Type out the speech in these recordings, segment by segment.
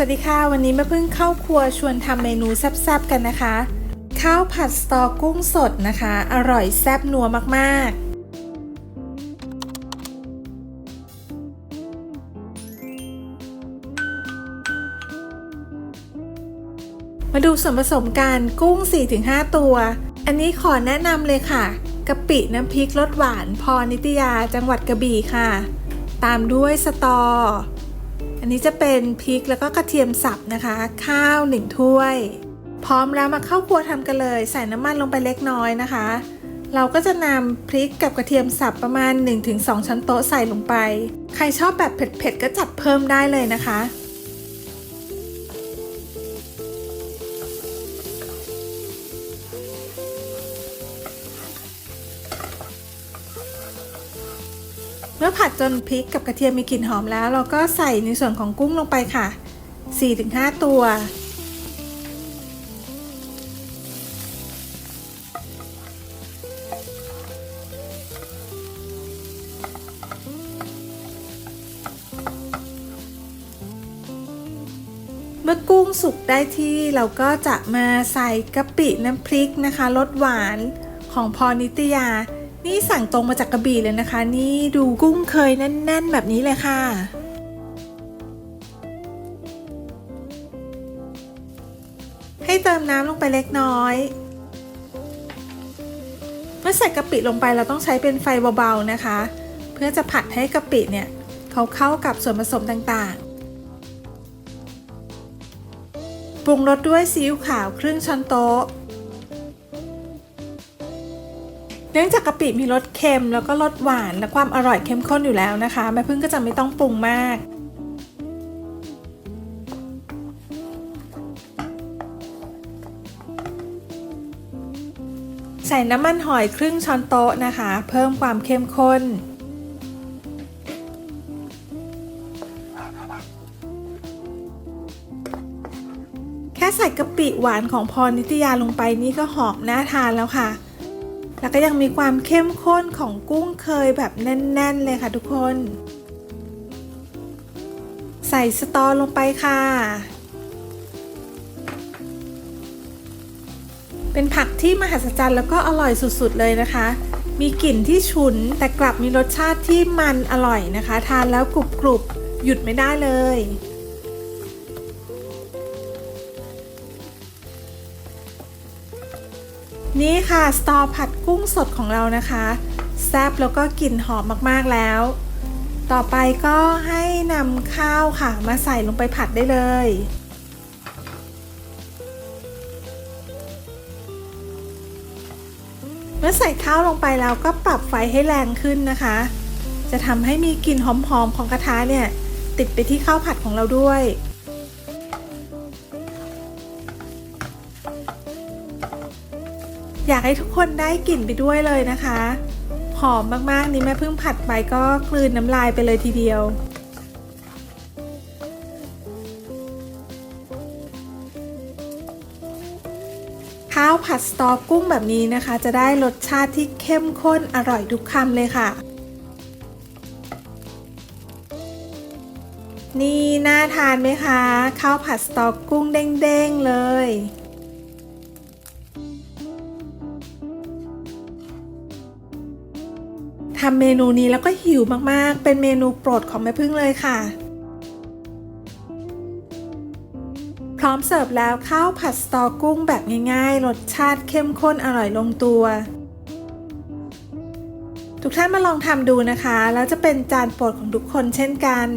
สวัสดีค่ะ วันนี้แม่พึ่งเข้าครัวชวนทำเมนูแซ่บๆกันนะคะ ข้าวผัดสตอกุ้งสดนะคะ อร่อยแซ่บนัวมากๆมาดูส่วนผสมกันกุ้ง 4-5 ตัว อันนี้ขอแนะนำเลยค่ะกะปิน้ำพริกรสหวานพรนิตยาจังหวัดกระบี่ค่ะ ตามด้วยสตออั นนี้จะเป็นพริกแล้วก็กระเทียมสับนะคะ ข้าวหนึ่งถ้วย พร้อมแล้วมาเข้าครัวทำกันเลย ใส่น้ำมันลงไปเล็กน้อยนะคะ เราก็จะนำพริกกับกระเทียมสับประมาณ 1-2 ช้อนโต๊ะใส่ลงไป ใครชอบแบบเผ็ดๆก็จัดเพิ่มได้เลยนะคะ เมื่อผัดจนพริกกับกระเทียมมีกลิ่นหอมแล้ว เราก็ใส่ในส่วนของกุ้งลงไปค่ะ 4-5 ตัว เมื่อกุ้งสุกได้ที่เราก็จะมาใส่กะปิน้ำพริกนะคะรสหวานของพรนิตยา นี่สั่งตรงมาจากกระบี่เลยนะคะ นี่ดูกุ้งเคยแน่น ๆ แบบนี้เลยค่ะ ให้เติมน้ำลงไปเล็กน้อย เมื่อใส่กะปิลงไปเราต้องใช้เป็นไฟเบาๆนะคะ เพื่อจะผัดให้กะปิเนี่ยเขาเข้ากับส่วนผสมต่างๆ ปรุงรสด้วยซีอิ๊วขาวครึ่งช้อนโต๊ะ เนื่องจากกะปิมีรสเค็มแล้วก็รสหวานและความอร่อยเข้มข้นอยู่แล้วนะคะแม่พึ่งก็จะไม่ต้องปรุงมากใส่น้ำมันหอยครึ่งช้อนโต๊ะนะคะ เพิ่มความเข้มข้น แค่ใส่กะปิหวานของพรนิตยาลงไปนี่ก็หอมน่าทานแล้วค่ะ แล้วก็ยังมีความเข้มข้นของกุ้งเคยแบบแน่น ๆ เลยค่ะทุกคน ใส่สตอลงไปค่ะ เป็นผักที่มหัศจรรย์แล้วก็อร่อยสุด ๆ เลยนะคะ มีกลิ่นที่ฉุนแต่กลับมีรสชาติที่มันอร่อยนะคะ ทานแล้วกรุบๆหยุดไม่ได้เลย นี่ค่ะ สตอผัดกุ้งสดของเรานะคะ แซ่บแล้วก็กลิ่นหอมมากๆแล้ว ต่อไปก็ให้นำข้าวค่ะ มาใส่ลงไปผัดได้เลยเมื่อใส่ข้าวลงไปแล้วก็ปรับไฟให้แรงขึ้นนะคะ จะทำให้มีกลิ่นหอมๆของกระทะเนี่ย ติดไปที่ข้าวผัดของเราด้วย อยากให้ทุกคนได้กลิ่นไปด้วยเลยนะคะหอมมากๆนี่แม่เพิ่งผัดไปก็กลืนน้ำลายไปเลยทีเดียวข้าวผัดสตอกุ้งแบบนี้นะคะ จะได้รสชาติที่เข้มข้นอร่อยทุกคำเลยค่ะ นี่น่าทานไหมคะข้าวผัดสตอกุ้งเด้งๆเลยำเมนูนี้แล้วก็หิวมากๆ เป็นเมนูโปรดของแม่พึ่งเลยค่ะ พร้อมเสิร์ฟแล้วข้าวผัดสตอกุ้งแบบง่ายๆ รสชาติเข้มข้นอร่อยลงตัว ทุกท่านมาลองทำดูนะคะ แล้วจะเป็นจานโปรดของทุกคนเช่นกัน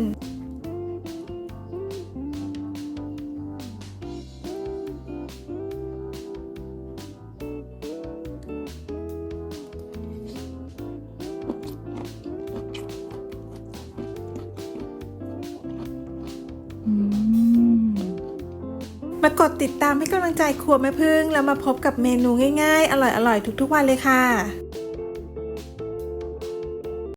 มากดติดตามให้กำลังใจครัวแม่พึ่งแล้วมาพบกับเมนูง่ายๆ อร่อยๆ ทุกๆวันเลยค่ะ